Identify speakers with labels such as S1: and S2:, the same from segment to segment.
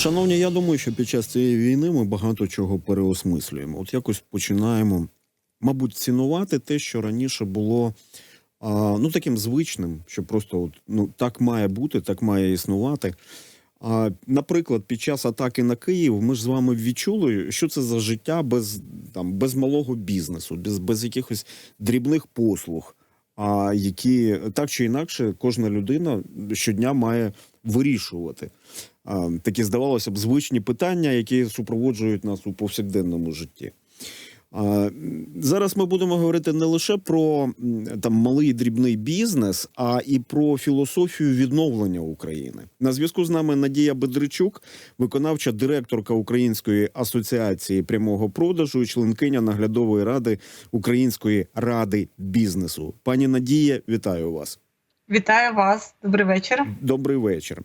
S1: Шановні, я думаю, що під час цієї війни ми багато чого переосмислюємо. От якось починаємо, мабуть, цінувати те, що раніше було а, ну таким звичним, що просто от, ну, так має бути, так має існувати. А, наприклад, під час атаки на Київ ми ж з вами відчули, що це за життя без, там, без малого бізнесу, без, без якихось дрібних послуг, а які так чи інакше кожна людина щодня має вирішувати. Такі, здавалося б, звичні питання, які супроводжують нас у повсякденному житті. Зараз ми будемо говорити не лише про там малий дрібний бізнес, а і про філософію відновлення України. На зв'язку з нами Надія Бедричук, виконавча директорка Української асоціації прямого продажу і членкиня наглядової ради Української ради бізнесу. Пані Надія, вітаю вас.
S2: Вітаю вас, добрий вечір.
S1: Добрий вечір.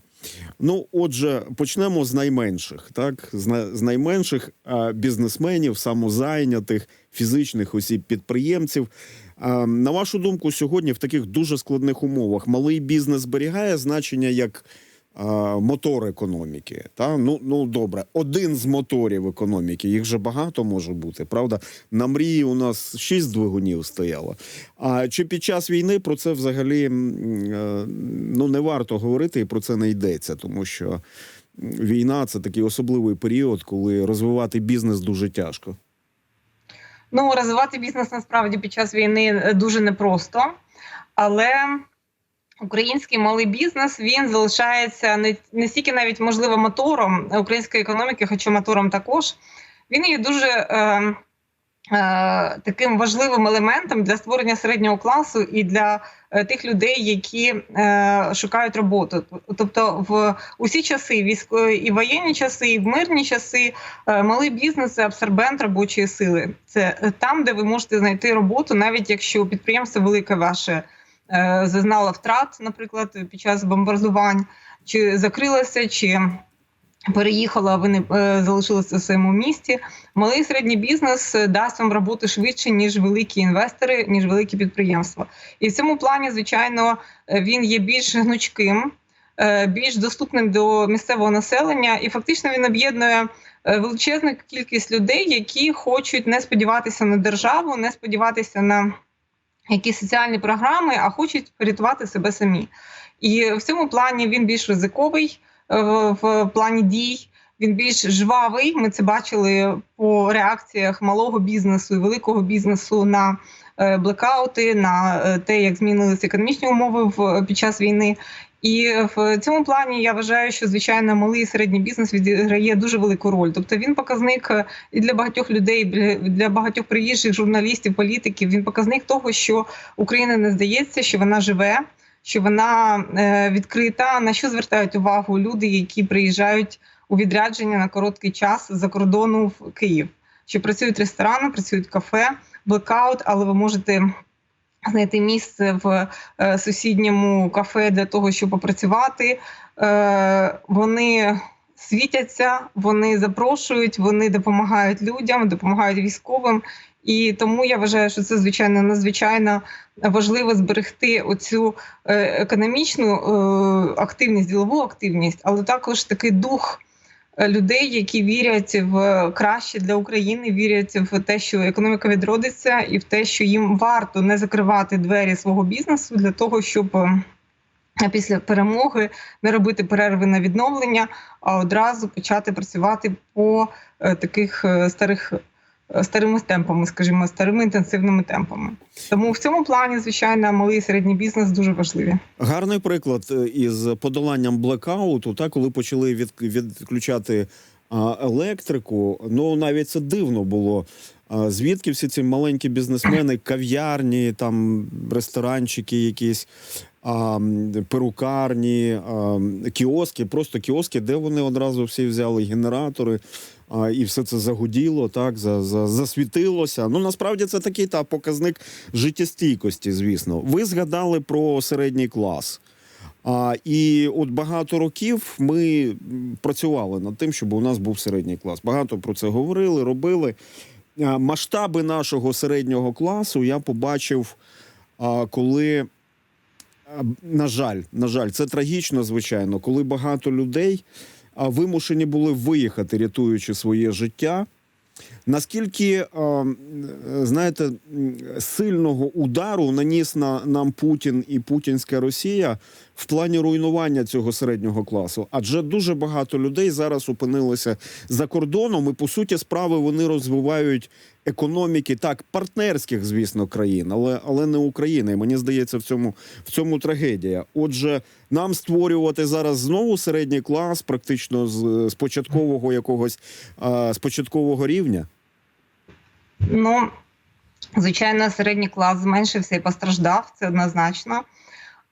S1: Ну, отже, почнемо з найменших, так з, найменших бізнесменів, самозайнятих, фізичних осіб підприємців. На вашу думку, сьогодні в таких дуже складних умовах малий бізнес зберігає значення як мотор економіки. Та? Ну, ну добре, один з моторів економіки. Їх же багато може бути, правда? На мрії у нас шість двигунів стояло. А чи під час війни про це взагалі е, ну не варто говорити, і про це не йдеться, тому що війна це такий особливий період, коли розвивати бізнес дуже тяжко.
S2: Ну, розвивати бізнес насправді під час війни е, дуже непросто, але український малий бізнес він залишається не, не стільки навіть можливо мотором української економіки, хоча мотором також. Він є дуже е, е, таким важливим елементом для створення середнього класу і для е, тих людей, які е, шукають роботу. Тобто, в усі часи, військові і воєнні часи, і в мирні часи, е, малий бізнес це абсорбент робочої сили. Це е, там, де ви можете знайти роботу, навіть якщо підприємство велике ваше е, зазнало втрат, наприклад, під час бомбардувань, чи закрилося, чи переїхало, а ви не е, залишилися в своєму місті. Малий і середній бізнес е, дасть вам роботу швидше, ніж великі інвестори, ніж великі підприємства. І в цьому плані, звичайно, він є більш гнучким, більш доступним до місцевого населення, і фактично він об'єднує величезну кількість людей, які хочуть не сподіватися на державу, не сподіватися на якісь соціальні програми, а хочуть порятувати себе самі. І в цьому плані він більш ризиковий е, в, в плані дій. Він більш жвавий. Ми це бачили по реакціях малого бізнесу і великого бізнесу на е, блекаути, на е, те, як змінилися економічні умови в під час війни. І в цьому плані я вважаю, що звичайно малий і середній бізнес відіграє дуже велику роль. Тобто він показник е, і для багатьох людей, для- багатьох приїжджих журналістів, політиків. Він показник того, що Україна не здається, що вона живе, що вона е, відкрита. На що звертають увагу люди, які приїжджають у відрядження на короткий час за кордону в Київ. Що працюють ресторани, працюють кафе, блекаут, але ви можете знайти місце в е, сусідньому кафе для того, щоб попрацювати. Е, вони світяться, вони запрошують, вони допомагають людям, допомагають військовим. І тому я вважаю, що це звичайно надзвичайно важливо зберегти оцю е, економічну активність, ділову активність, але також такий дух людей, які вірять в краще для України, вірять в те, що економіка відродиться, і в те, що їм варто не закривати двері свого бізнесу для того, щоб е, після перемоги не робити перерви на відновлення, а одразу почати працювати по е, таких е, старих. Старими темпами, скажімо, старими інтенсивними темпами. Тому в цьому плані, звичайно, малий і середній бізнес дуже важливі.
S1: Гарний приклад е, із подоланням блекауту, та коли почали від, відключати електрику. Ну навіть це дивно було. Звідки всі ці маленькі бізнесмени, кав'ярні, там ресторанчики, якісь а, перукарні, а, кіоски, просто кіоски, де вони одразу всі взяли генератори. А, і все це загуділо, так за, за, засвітилося. Ну насправді це такий та показник життєстійкості. Звісно, ви згадали про середній клас. А, і от багато років ми працювали над тим, щоб у нас був середній клас. Багато про це говорили, робили. А, масштаби нашого середнього класу я побачив, а, коли, на жаль, на жаль, це трагічно, звичайно, коли багато людей вимушені були виїхати, рятуючи своє життя. Наскільки знаєте, сильного удару наніс на нам Путін і путінська Росія в плані руйнування цього середнього класу? Адже дуже багато людей зараз опинилися за кордоном, і по суті справи вони розвивають економіки так партнерських, звісно, країн, але але не України. Мені здається, в цьому в цьому трагедія. Отже, нам створювати зараз знову середній клас, практично з, з початкового якогось а, з початкового рівня.
S2: Ну, звичайно, середній клас зменшився і постраждав, це однозначно.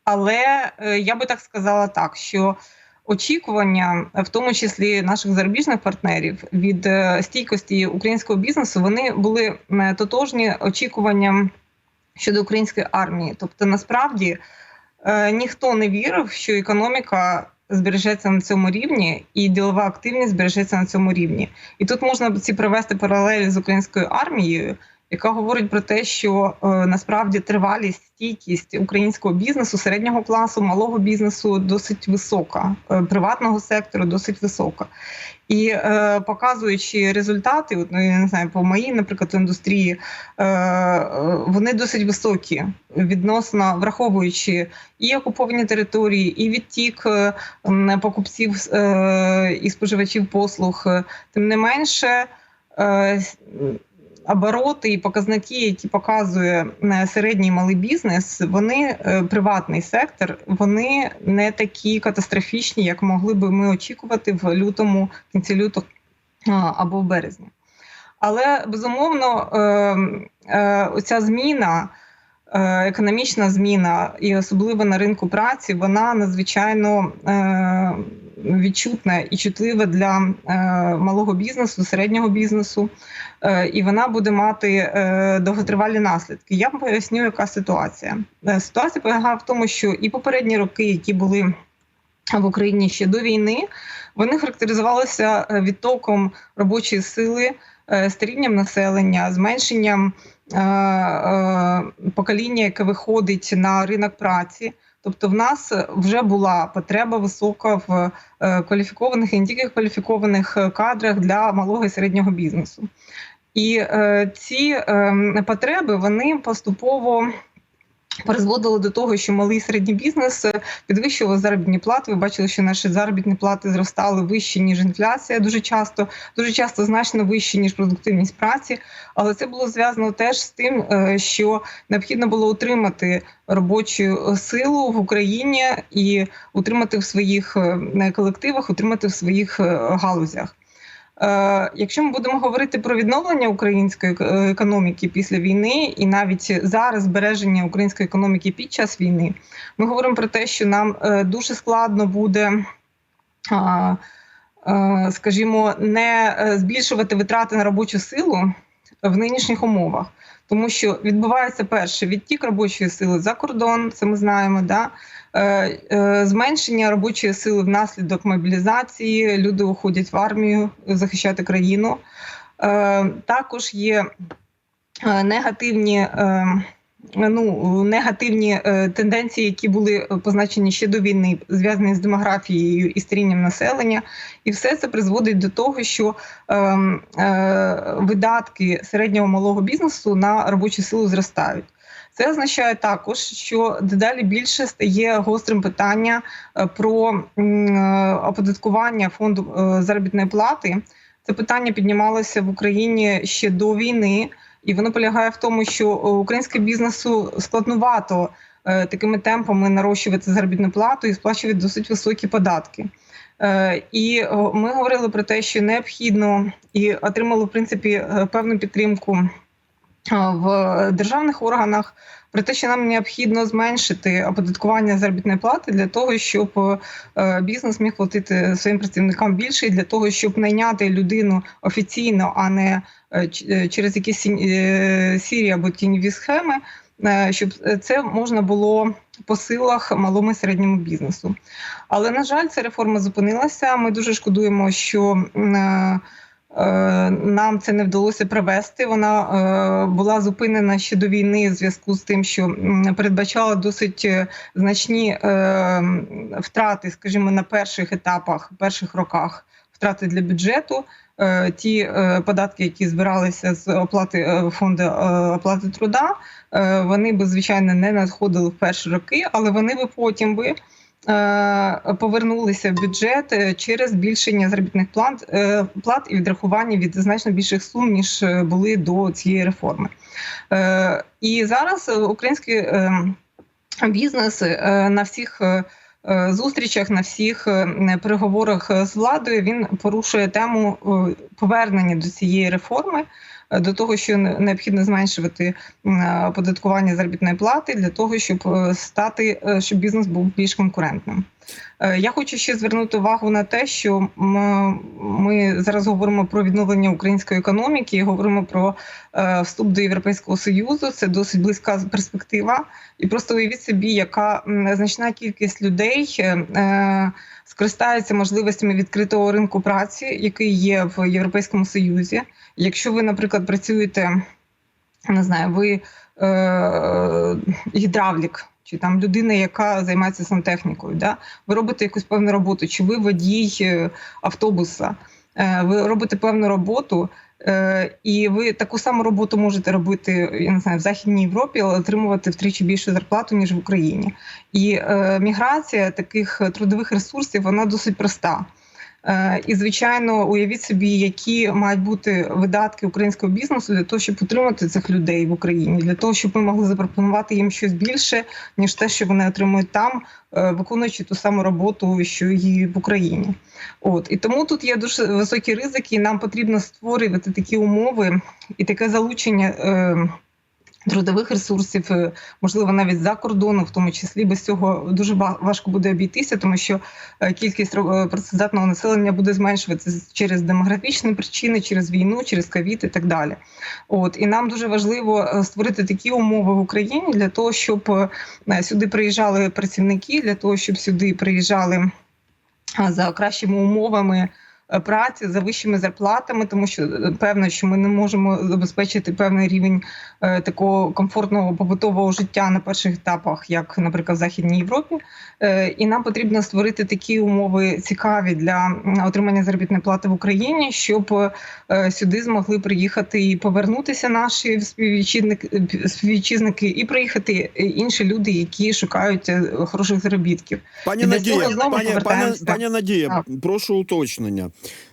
S2: Але е, я би так сказала так, що очікування, в тому числі наших зарубіжних партнерів, від е, стійкості українського бізнесу, вони були тотожні очікуванням щодо української армії. Тобто, насправді е, ніхто не вірив, що економіка збережеться на цьому рівні, і ділова активність збережеться на цьому рівні. І тут можна ці провести паралелі з українською армією, яка говорить про те, що е, насправді тривалість, стійкість українського бізнесу, середнього класу, малого бізнесу досить висока, е, приватного сектору досить висока. І е, показуючи результати, от, ну, я не знаю, по моїй, наприклад, індустрії, е, е, вони досить високі, відносно враховуючи і окуповані території, і відтік е, покупців е, і споживачів послуг. Тим не менше. Е, Обороти і показники, які показує е, середній і малий бізнес, вони е, приватний сектор, вони не такі катастрофічні, як могли би ми очікувати в лютому, кінці лютого або в березні. Але безумовно, е, оця зміна, економічна зміна, і особливо на ринку праці, вона надзвичайно відчутна і чутлива для е, малого бізнесу, середнього бізнесу, е, і вона буде мати е, довготривалі наслідки. Я поясню, яка ситуація. Ситуація полягає в тому, що і попередні роки, які були в Україні ще до війни, вони характеризувалися відтоком робочої сили, старінням населення, зменшенням покоління, яке виходить на ринок праці. Тобто, в нас вже була потреба висока в е, кваліфікованих і не тільки кваліфікованих е, кадрах для малого і середнього бізнесу. І е, ці е, потреби вони поступово призводили до того, що малий і середній бізнес е, підвищував заробітні плати. Ви бачили, що наші заробітні плати зростали вище ніж інфляція, дуже часто, дуже часто значно вище ніж продуктивність праці. Але це було зв'язано теж з тим, е, що необхідно було утримати робочу силу в Україні і утримати в своїх е, колективах, утримати в своїх е, галузях. Е, Якщо ми будемо говорити про відновлення української е, економіки після війни, і навіть зараз збереження української економіки під час війни, ми говоримо про те, що нам е, дуже складно буде. Скажімо, не збільшувати витрати на робочу силу в нинішніх умовах, тому що відбувається перше відтік робочої сили за кордон, це ми знаємо. Да? Е, е, Зменшення робочої сили внаслідок мобілізації, люди уходять в армію захищати країну. Е, Також є негативні. Е, Ну, негативні е, тенденції, які були позначені ще до війни, зв'язані з демографією і старінням населення, і все це призводить до того, що е, е, видатки середнього малого бізнесу на робочу силу зростають. Це означає також, що дедалі більше стає гострим питання е, про е, оподаткування фонду е, заробітної плати. Це питання піднімалося в Україні ще до війни, і воно полягає в тому, що е, українському бізнесу складнувато е, такими темпами нарощувати заробітну плату і сплачувати досить високі податки. Е, І ми говорили про те, що необхідно і отримали в принципі певну підтримку в державних органах про те, що нам необхідно зменшити оподаткування заробітної плати для того, щоб е, бізнес міг платити своїм працівникам більше, і для того, щоб найняти людину офіційно, а не е, е, через якісь сірі або тіньові схеми, щоб це можна було по силах малому і середньому бізнесу. Але на жаль, ця реформа зупинилася. Ми дуже шкодуємо, що Нам це не вдалося привести. Вона е, була зупинена ще до війни в зв'язку з тим, що передбачала досить е, значні е, втрати, скажімо, на перших етапах, перших роках втрати для бюджету. Е, Ті е, податки, які збиралися з оплати е, фонду е, оплати труда, е, вони би звичайно не надходили в перші роки, але вони би потім би е, повернулися в бюджет е, через збільшення заробітних плат, е, плат і відрахування від значно більших сум, ніж е, були до цієї реформи. Е, І зараз е, український е, бізнес е, на всіх. е, е, Зустрічах на всіх е, переговорах е, з владою він порушує тему е, повернення до цієї реформи, е, до того, що необхідно зменшувати е, оподаткування заробітної плати для того, щоб е, стати, е, щоб бізнес був більш конкурентним. Е, Я хочу ще звернути увагу на те, що ми зараз говоримо про відновлення української економіки, говоримо про е, вступ до Європейського союзу. Це досить близька перспектива. І просто уявіть собі, яка значна кількість людей е, можливостями відкритого ринку праці, який є в Європейському Союзі. Якщо ви, наприклад, працюєте, не знаю, ви е, гідравлік. Чи там людина, яка займається сантехнікою, да? ви робите якусь певну роботу, чи ви водій е, автобуса, ви робите певну роботу, е, і ви таку саму роботу можете робити я не знаю, в Західній Європі, але отримувати втричі більшу зарплату, ніж в Україні. І е, міграція таких трудових ресурсів вона досить проста. Е, І, звичайно, уявіть собі, які мають бути видатки українського бізнесу для того, щоб утримати цих людей в Україні, для того, щоб ми могли запропонувати їм щось більше, ніж те, що вони отримують там, е, виконуючи ту саму роботу, що і в Україні. От і тому тут є дуже високі ризики, і нам потрібно створювати такі умови і таке залучення. Е, Трудових ресурсів, е, можливо, навіть за кордону, в тому числі без цього дуже важко буде обійтися, тому що е, кількість е, працездатного населення буде зменшуватися через демографічні причини, через війну, через ковід і так далі. От і нам дуже важливо створити такі умови в Україні для того, щоб сюди приїжджали працівники, для того, щоб сюди приїжджали за кращими умовами. Е, Праці за вищими зарплатами, тому що е, певно, що ми не можемо забезпечити певний рівень е, такого комфортного побутового життя на перших етапах, як, наприклад, в Західній Європі. Е, і нам потрібно створити такі умови цікаві для отримання заробітної плати в Україні, щоб е, сюди змогли приїхати і повернутися наші співвітчизники, і приїхати інші люди, які шукають хороших заробітків.
S1: Пані Надія, пані, пані, пані Надія, прошу уточнення.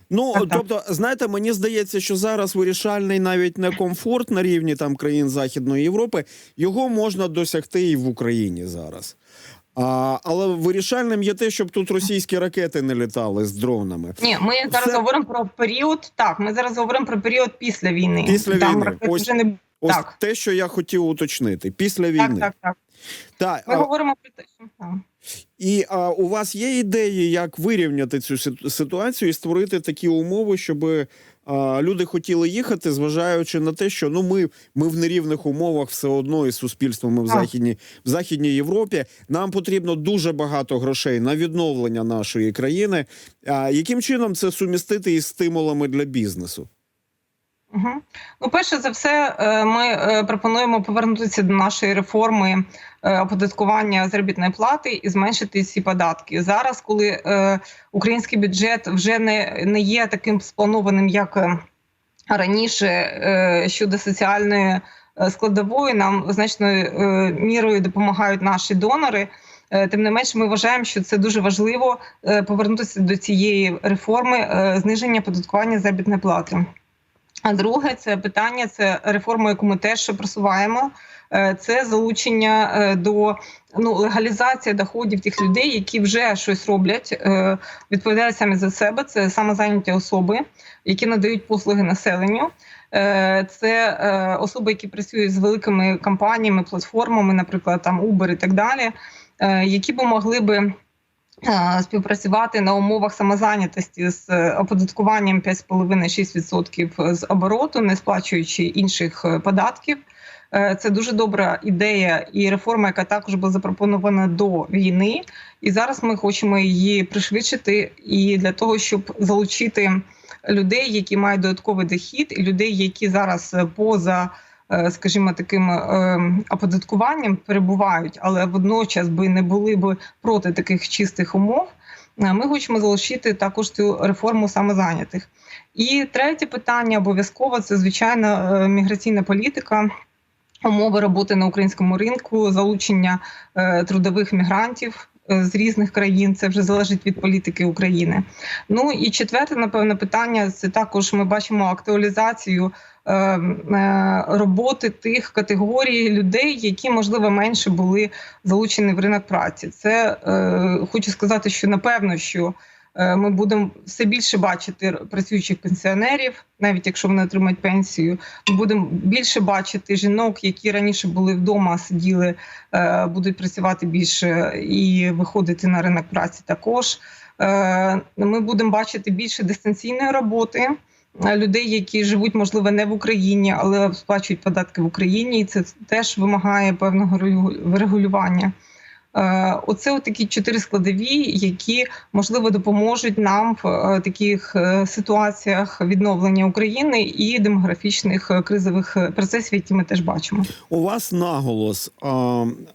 S1: Ну,
S2: Так, так.
S1: тобто, знаєте, мені здається, що зараз вирішальний навіть не комфорт на рівні там країн Західної Європи, його можна досягти і в Україні зараз. А, але вирішальним є те, щоб тут російські ракети не літали з дронами.
S2: Ні, ми зараз
S1: Це-
S2: говоримо про період. Так, ми зараз говоримо про період після війни.
S1: Після
S2: Там
S1: війни. Ось-
S2: вже не
S1: Ось
S2: Так.
S1: те, що я хотів уточнити. Після війни.
S2: так, так, так.
S1: Та,
S2: Ми
S1: а,
S2: говоримо про те, що так.
S1: І а, у вас є ідеї, як вирівняти цю ситуацію і створити такі умови, щоб а, люди хотіли їхати, зважаючи на те, що ну ми, ми в нерівних умовах все одно із суспільствами в західній в західній Європі. Нам потрібно дуже багато грошей на відновлення нашої країни. А яким чином це сумістити із стимулами для бізнесу?
S2: Угу. Ну, перше за все, е, ми е, пропонуємо повернутися до нашої реформи е, оподаткування заробітної плати і зменшити ці податки. Зараз, коли український бюджет вже не, не є таким спланованим, як раніше щодо соціальної складової, нам значною мірою допомагають наші донори. Тим не менш, ми вважаємо, що це дуже важливо повернутися до цієї реформи зниження оподаткування заробітної плати. А друге, це питання, це реформа, яку ми теж просуваємо. Е, Це залучення е, до ну легалізація доходів тих людей, які вже щось роблять, е, відповідають самі за себе. Це самозайняті особи, які надають послуги населенню. Це особи, які працюють з великими компаніями, платформами, наприклад, там Uber і так далі, які б могли би співпрацювати на умовах самозайнятості з е, оподаткуванням 5,5-6% з обороту, не сплачуючи інших е, податків. Е, Це дуже добра ідея і реформа, яка також була запропонована до війни. І зараз ми хочемо її пришвидшити і для того, щоб залучити людей, які мають додатковий дохід, і людей, які зараз е, поза, е, скажімо, таким е, оподаткуванням перебувають, але водночас би не були би проти таких чистих умов. Е, Ми хочемо залучити також цю реформу самозайнятих. І третє питання обов'язково це звичайно е, міграційна політика. Умови роботи на українському ринку, залучення е, трудових мігрантів е, з різних країн. Це вже залежить від політики України. Ну і четверте, напевно, питання це також ми бачимо актуалізацію е, е, роботи тих категорій людей, які можливо менше були залучені в ринок праці. Це е, хочу сказати, що напевно, що ми будемо все більше бачити працюючих пенсіонерів, навіть якщо вони отримають пенсію. Ми будемо більше бачити жінок, які раніше були вдома, сиділи, е, будуть працювати більше і виходити на ринок праці також. Е, Ми будемо бачити більше дистанційної роботи. е, Людей, які живуть, можливо, не в Україні, але сплачують податки в Україні, і це теж вимагає певного регу- регулювання. Е, Оце такі чотири складові, які можливо допоможуть нам в е, таких е, ситуаціях відновлення України і демографічних кризових процесів, які ми теж бачимо.
S1: У вас наголос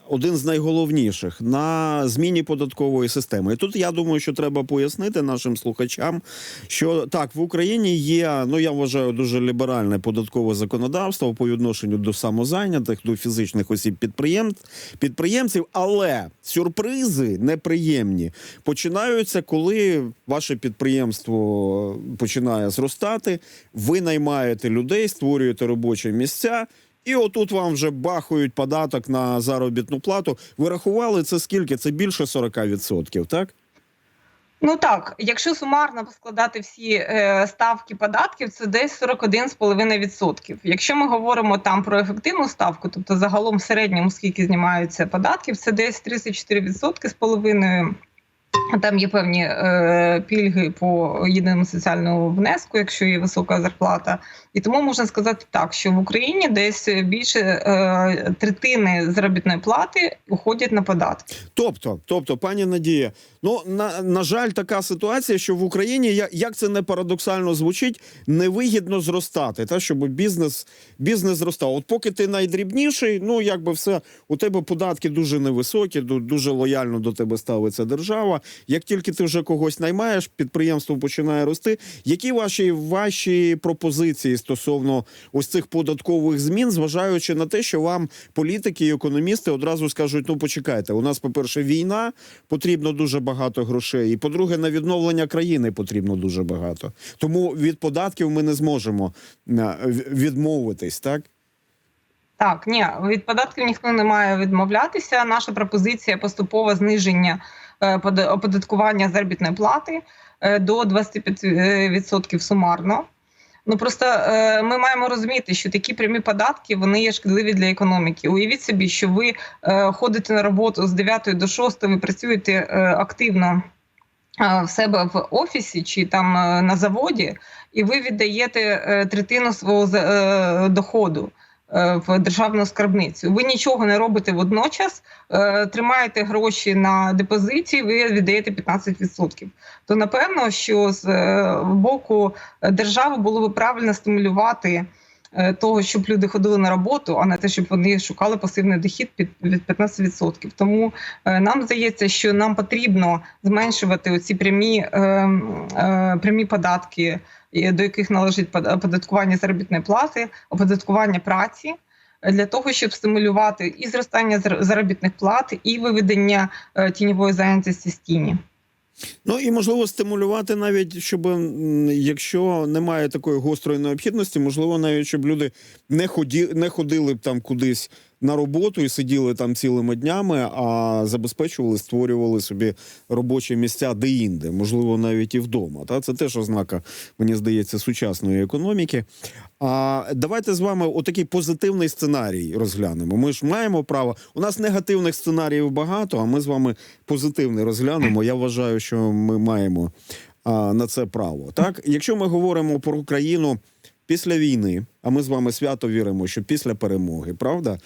S1: один з найголовніших на зміні податкової системи. І тут я думаю, що треба пояснити нашим слухачам, що так в Україні є, ну я вважаю, дуже ліберальне податкове законодавство по відношенню до самозайнятих, до фізичних осіб підприємств, підприємців, але сюрпризи неприємні починаються, коли ваше підприємство починає зростати. Ви наймаєте людей, створюєте робочі місця. І отут вам вже бахають податок на заробітну плату. Ви рахували це скільки? Це більше 40%, так?
S2: Ну так, якщо сумарно складати всі е, ставки податків, це десь 41,5%. Якщо ми говоримо там про ефективну ставку, тобто загалом в середньому скільки знімаються податків, це десь 34% з половиною. Там є певні е, пільги по єдиному соціальному внеску, якщо є висока зарплата. І тому можна сказати так, що в Україні десь більше е, третини заробітної плати уходять на податки.
S1: Тобто, тобто, пані Надія, ну на, на жаль, така ситуація, що в Україні, як це не парадоксально звучить, невигідно зростати, та щоб бізнес, бізнес зростав. От поки ти найдрібніший, ну якби все, у тебе податки дуже невисокі, ду- дуже лояльно до тебе ставиться держава. Як тільки ти вже когось наймаєш, підприємство починає рости. Які ваші ваші пропозиції стосовно ось цих податкових змін, зважаючи на те, що вам політики і економісти одразу скажуть: ну почекайте, у нас, по-перше, війна, потрібно дуже багато грошей. І по-друге, на відновлення країни потрібно дуже багато. Тому від податків ми не зможемо е, відмовитись, так?
S2: Так, ні, від податків ніхто не має відмовлятися. Наша пропозиція поступове зниження оподаткування заробітної плати е, до 25% сумарно. Ну просто е, ми маємо розуміти, що такі прямі податки вони є шкідливі для економіки. Уявіть собі, що ви е, ходите на роботу з 9 до 6, ви працюєте е, активно е, в себе в офісі чи там е, на заводі, і ви віддаєте е, третину свого е, доходу е, в державну скарбницю. Ви нічого не робите водночас, е, тримаєте гроші на депозиті, ви віддаєте 15%. То напевно, що з е, боку держави було би правильно стимулювати. е, Того, щоб люди ходили на роботу, а не те, щоб вони шукали пасивний дохід під від 15%. Тому е, нам здається, що нам потрібно зменшувати оці прямі, е, е, прямі податки, до яких належить под- оподаткування заробітної плати, оподаткування праці. е, Для того щоб стимулювати і зростання зар- заробітних плат, і виведення е, тіньової зайнятості з тіні.
S1: Ну і можливо стимулювати навіть, щоб якщо немає такої гострої необхідності, можливо, навіть щоб люди не ході, не ходили б там кудись на роботу і сиділи там цілими днями, а забезпечували, створювали собі робочі місця де-інде, можливо, навіть і вдома. Та це теж ознака, мені здається, сучасної економіки. А давайте з вами отакий позитивний сценарій розглянемо. Ми ж маємо право. У нас негативних сценаріїв багато, а ми з вами позитивний розглянемо. Я вважаю, що ми маємо а, на це право. Так, якщо ми говоримо про країну після війни, а ми з вами свято віримо, що після перемоги, правда?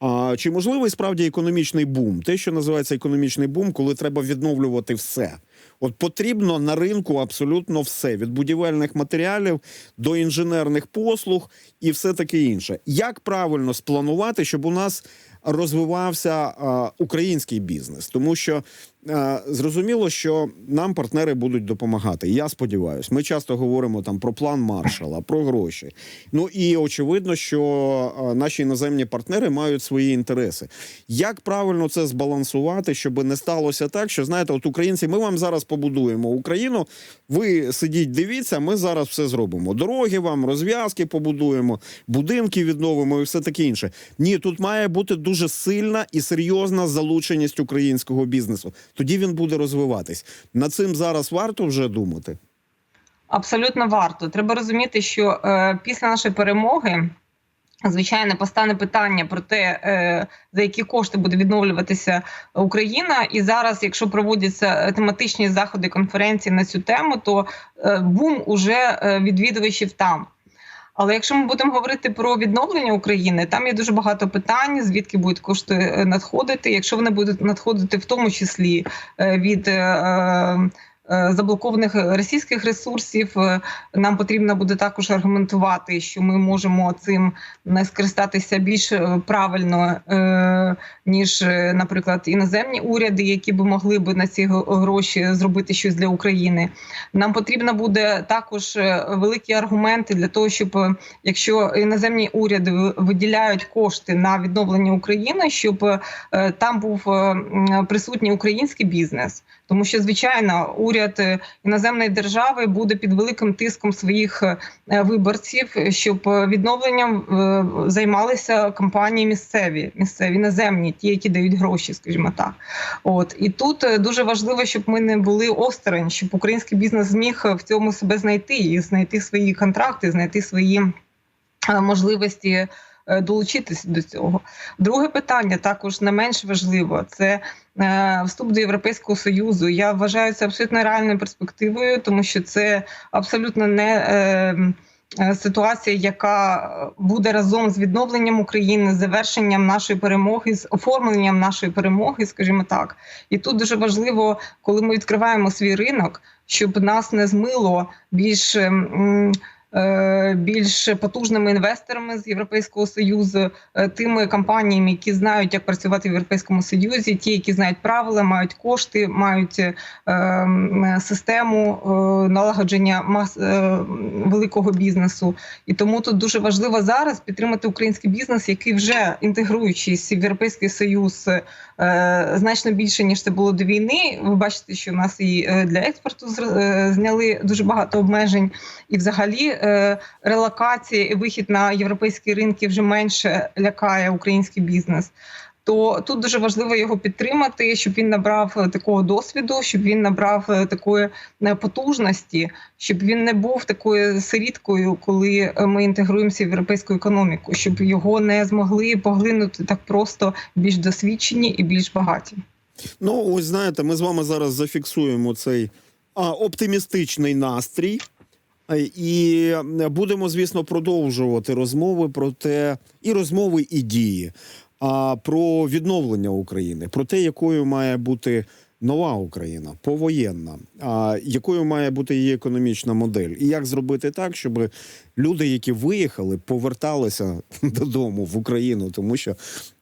S1: А чи можливий справді економічний бум? Те, що називається економічний бум, коли треба відновлювати все. От потрібно на ринку абсолютно все: від будівельних матеріалів до інженерних послуг і все таке інше. Як правильно спланувати, щоб у нас розвивався а, український бізнес? Тому що зрозуміло, що нам партнери будуть допомагати. Я сподіваюся, ми часто говоримо там про план Маршала, про гроші. Ну і очевидно, що наші іноземні партнери мають свої інтереси. Як правильно це збалансувати, щоб не сталося так, що знаєте, от українці, ми вам зараз побудуємо Україну. Ви сидіть, дивіться, ми зараз все зробимо. Дороги вам, розв'язки побудуємо, будинки відновимо і все таке інше. Ні, тут має бути дуже сильна і серйозна залученість українського бізнесу. Тоді він буде розвиватись. Над цим зараз варто вже думати.
S2: Абсолютно варто. Треба розуміти, що е, після нашої перемоги. Звичайно, постане питання про те, е, за які кошти буде відновлюватися Україна. І зараз, якщо проводяться тематичні заходи конференції на цю тему, то е, бум уже е, відвідувачів там. Але якщо ми будемо говорити про відновлення України, там є дуже багато питань, звідки будуть кошти е, надходити. Якщо вони будуть надходити, в тому числі е, від е, заблокованих російських ресурсів, е, нам потрібно буде також аргументувати, що ми можемо цим не скористатися більш е, правильно, е, ніж, е, наприклад, іноземні уряди, які б могли б на ці гроші зробити щось для України. Нам потрібно буде також е, великі аргументи для того, щоб е, якщо іноземні уряди виділяють кошти на відновлення України, щоб е, там був е, присутній український бізнес, тому що звичайно уряд е, іноземної держави буде під великим тиском своїх е, виборців, щоб е, відновленням займалися компанії місцеві, місцеві іноземні, ті, які дають гроші, скажімо так. От і тут дуже важливо, щоб ми не були осторонь, щоб український бізнес зміг в цьому себе знайти і знайти свої контракти, знайти свої можливості. Е, Долучитися до цього. Друге питання також не менш важливо це е, вступ до Європейського союзу. Я вважаю це абсолютно реальною перспективою, тому що це абсолютно не е, е, ситуація, яка буде разом з відновленням України, з завершенням нашої перемоги, з оформленням нашої перемоги, скажімо так. І тут дуже важливо, коли ми відкриваємо свій ринок, щоб нас не змило більш. Е, Більш потужними інвесторами з Європейського союзу, е, тими компаніями, які знають, як працювати в Європейському Союзі, ті, які знають правила, мають кошти, мають е, систему налагодження мас великого бізнесу. І тому тут дуже важливо зараз підтримати український бізнес, який вже інтегруючись в Європейський Союз значно більше ніж це було до війни. Ви бачите, що в нас і для експорту зняли дуже багато обмежень, і взагалі е, релокація і вихід на європейські ринки вже менше лякає український бізнес. То тут дуже важливо його підтримати, щоб він набрав е, такого досвіду, щоб він набрав е, такої потужності, щоб він не був такою сиріткою, коли ми інтегруємося в європейську економіку, щоб його не змогли поглинути так просто більш досвідчені і більш багаті.
S1: Ну, ось знаєте, ми з вами зараз зафіксуємо цей а, оптимістичний настрій. І будемо, звісно, продовжувати розмови про те, і розмови, і дії, а про відновлення України, про те, якою має бути нова Україна, повоєнна, а якою має бути її економічна модель, і як зробити так, щоб люди, які виїхали, поверталися додому в Україну, тому що.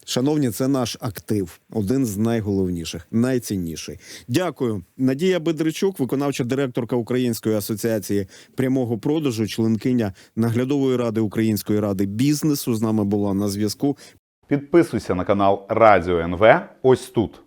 S1: Шановні, це наш актив, один з найголовніших, найцінніший. Дякую. Надія Бедричук, виконавча директорка Української асоціації прямого продажу, членкиня наглядової ради Української ради бізнесу. З нами була на зв'язку.
S3: Підписуйся на канал Радіо НВ ось тут.